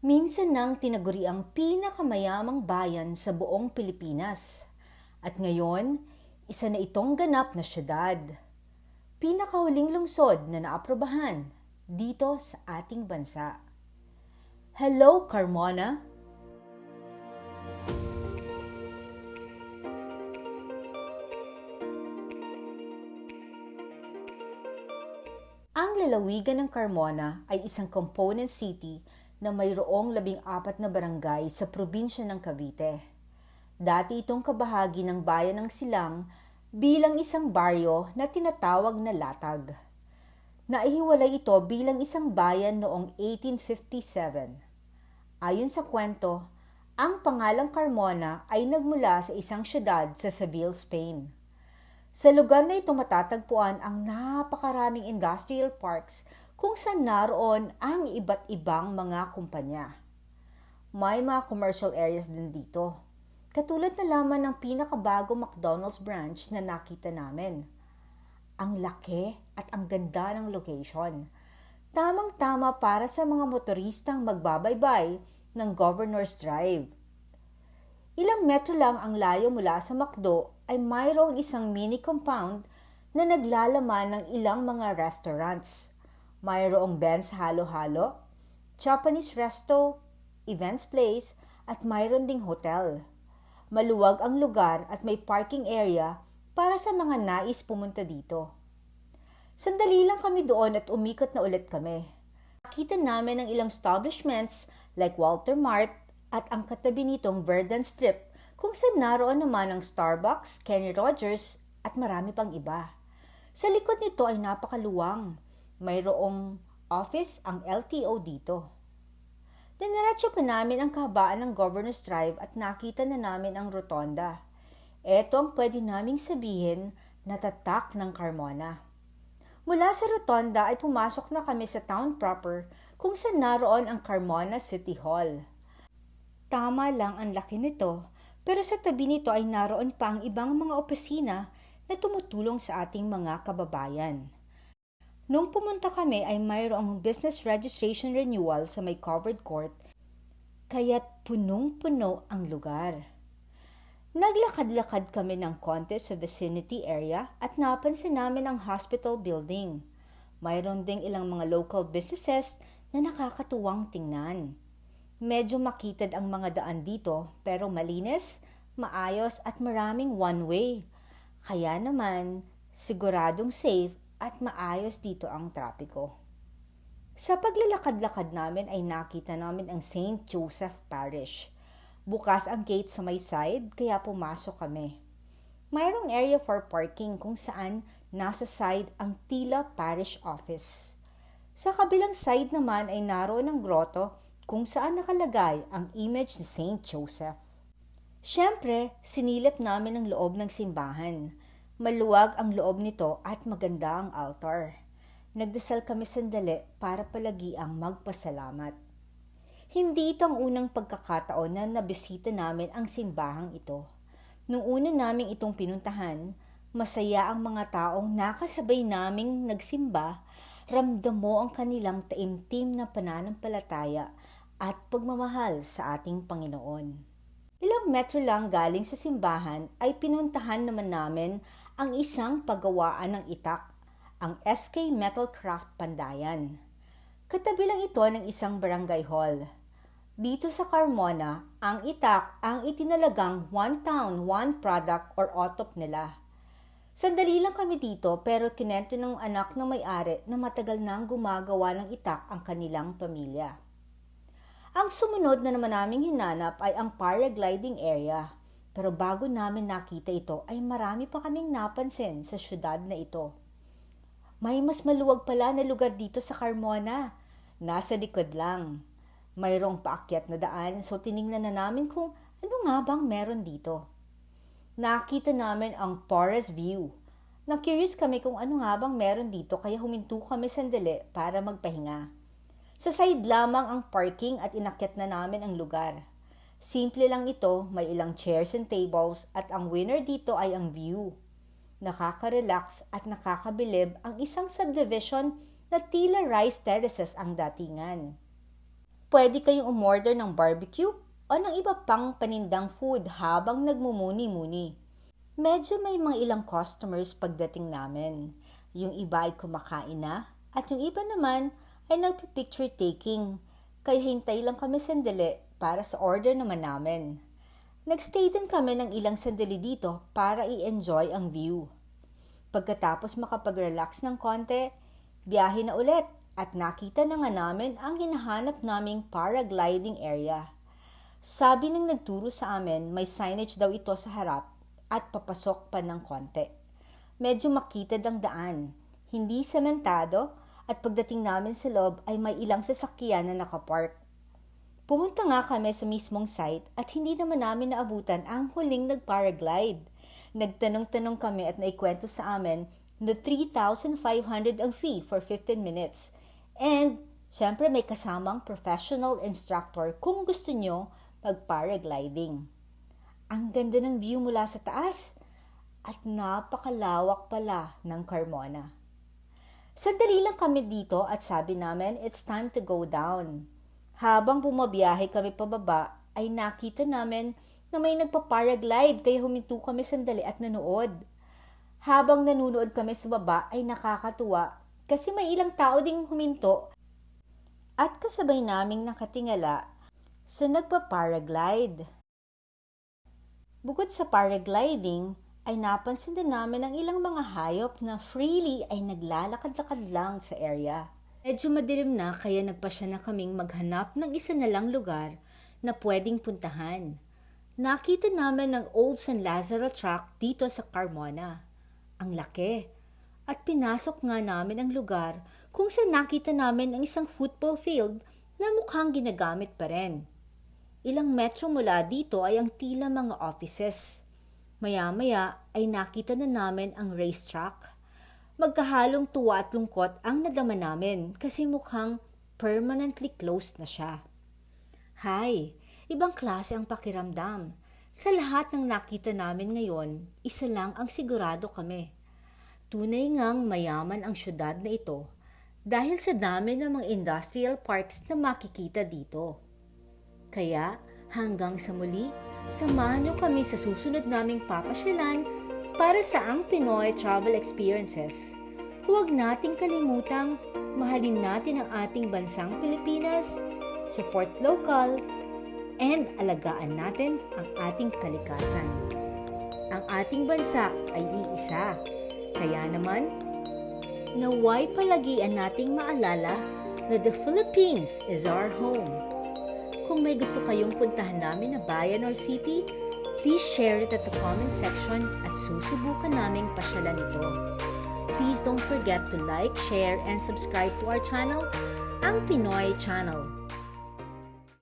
Minsan nang tinaguri ang pinakamayamang bayan sa buong Pilipinas. At ngayon, isa na itong ganap na syudad. Pinakahuling lungsod na naaprobahan dito sa ating bansa. Hello, Carmona! Ang lalawigan ng Carmona ay isang component city na mayroong labing apat na barangay sa probinsya ng Cavite. Dati itong kabahagi ng bayan ng Silang bilang isang baryo na tinatawag na Latag. Naihiwalay ito bilang isang bayan noong 1857. Ayon sa kwento, ang pangalang Carmona ay nagmula sa isang syudad sa Seville, Spain. Sa lugar na ito matatagpuan ang napakaraming industrial parks kung saan naroon ang iba't ibang mga kumpanya. May mga commercial areas din dito. Katulad na lamang ng pinakabago McDonald's branch na nakita namin. Ang laki at ang ganda ng location. Tamang-tama para sa mga motoristang magbabaybay ng Governor's Drive. Ilang metro lang ang layo mula sa McDo ay mayroong isang mini compound na naglalaman ng ilang mga restaurants. Mayroong Ben's Halo-Halo, Japanese Resto, Events Place, at mayroon ding hotel. Maluwag ang lugar at may parking area para sa mga nais pumunta dito. Sandali lang kami doon at umikot na ulit kami. Nakita namin ang ilang establishments like Walter Mart at ang katabi nitong Verdant Strip kung saan naroon naman ang Starbucks, Kenny Rogers at marami pang iba. Sa likod nito ay napakaluwang. Mayroong office ang LTO dito. Dinaratso pa namin ang kahabaan ng Governor's Drive at nakita na namin ang rotonda. Ito ang pwede naming sabihin na tatak ng Carmona. Mula sa rotonda ay pumasok na kami sa town proper kung saan naroon ang Carmona City Hall. Tama lang ang laki nito, pero sa tabi nito ay naroon pa ang ibang mga opisina na tumutulong sa ating mga kababayan. Nung pumunta kami ay mayroong business registration renewal sa may covered court, kaya't punong-puno ang lugar. Naglakad-lakad kami ng konti sa vicinity area at napansin namin ang hospital building. Mayroon ding ilang mga local businesses na nakakatuwang tingnan. Medyo makitid ang mga daan dito pero malinis, maayos at maraming one-way. Kaya naman, siguradong safe at maayos dito ang trapiko. Sa paglalakad-lakad namin ay nakita namin ang St. Joseph Parish. Bukas ang gate sa may side kaya pumasok kami. Mayroong area for parking kung saan nasa side ang Tila Parish Office. Sa kabilang side naman ay naroon ang grotto kung saan nakalagay ang image ni St. Joseph. Siyempre, sinilip namin ang loob ng simbahan. Maluwag ang loob nito at maganda ang altar. Nagdasal kami sandali para palagi ang magpasalamat. Hindi ito ang unang pagkakataon na nabisita namin ang simbahang ito. Nung una naming itong pinuntahan, masaya ang mga taong nakasabay naming nagsimba, ramdam mo ang kanilang taimtim na pananampalataya at pagmamahal sa ating Panginoon. Ilang metro lang galing sa simbahan ay pinuntahan naman namin ang isang paggawaan ng itak, ang SK Metal Craft Pandayan. Katabi lang ito ng isang barangay hall. Dito sa Carmona, ang itak ang itinalagang one town, one product or OTOP nila. Sandali lang kami dito pero kinento ng anak ng may-ari na matagal nang gumagawa ng itak ang kanilang pamilya. Ang sumunod na naman naming hinanap ay ang paragliding area. Pero bago namin nakita ito ay marami pa kaming napansin sa syudad na ito. May mas maluwag pala na lugar dito sa Carmona. Nasa likod lang. Mayroong paakyat na daan so tiningnan na namin kung ano nga bang meron dito. Nakita namin ang forest view. Na-curious kami kung ano nga bang meron dito kaya huminto kami sandali para magpahinga. Sa side lamang ang parking at inakyat na namin ang lugar. Simple lang ito, may ilang chairs and tables at ang winner dito ay ang view. Nakaka-relax at nakakabilib ang isang subdivision na tila rice terraces ang datingan. Pwede kayong umorder ng barbecue o ng iba pang panindang food habang nagmumuni-muni. Medyo may mga ilang customers pagdating namin. Yung iba ay kumakain na at yung iba naman ay nagpipicture taking. Kaya hintay lang kami sandali para sa order naman namin. Nagstay din kami ng ilang sandali dito para i-enjoy ang view. Pagkatapos makapag-relax ng konti, biyahe na ulit at nakita na nga namin ang hinahanap naming paragliding area. Sabi ng nagturo sa amin, may signage daw ito sa harap at papasok pa ng konti. Medyo makitid ang daan, hindi sementado at pagdating namin sa loob ay may ilang sasakyan na nakapark. Pumunta nga kami sa mismong site at hindi naman namin naabutan ang huling nag-paraglide. Nagtanong-tanong kami at naikwento sa amin na 3,500 ang fee for 15 minutes. And, syempre may kasamang professional instructor kung gusto nyo mag-paragliding. Ang ganda ng view mula sa taas at napakalawak pala ng Carmona. Sandali lang kami dito at sabi namin it's time to go down. Habang bumabiyahe kami pababa ay nakita namin na may nagpa-paraglide kaya huminto kami sandali at nanood. Habang nanonood kami sa baba ay nakakatuwa kasi may ilang tao ding huminto at kasabay naming nakatingala sa nagpa-paraglide. Bukod sa paragliding, ay napansin din namin ang ilang mga hayop na freely ay naglalakad-lakad lang sa area. Medyo madilim na kaya nagpasya na kaming maghanap ng isa na lang lugar na pwedeng puntahan. Nakita namin ang Old San Lazaro Track dito sa Carmona. Ang laki. At pinasok nga namin ang lugar kung saan nakita namin ang isang football field na mukhang ginagamit pa rin. Ilang metro mula dito ay ang tila mga offices. Maya-maya ay nakita na namin ang racetrack. Magkahalong tuwa at lungkot ang nadama namin kasi mukhang permanently closed na siya. Hay, ibang klase ang pakiramdam. Sa lahat ng nakita namin ngayon, isa lang ang sigurado kami. Tunay ngang mayaman ang syudad na ito dahil sa dami ng mga industrial parks na makikita dito. Kaya hanggang sa muli, samahan niyo kami sa susunod naming papasyalan para sa ang Pinoy Travel Experiences. Huwag nating kalimutang mahalin natin ang ating bansang Pilipinas, support local, and alagaan natin ang ating kalikasan. Ang ating bansa ay iisa. Kaya naman, naway palagian nating maalala na the Philippines is our home. Kung may gusto kayong puntahan namin na bayan or city, please share it at the comment section at susubukan naming pasyalan ito. Please don't forget to like, share, and subscribe to our channel, ang Pinoy Channel.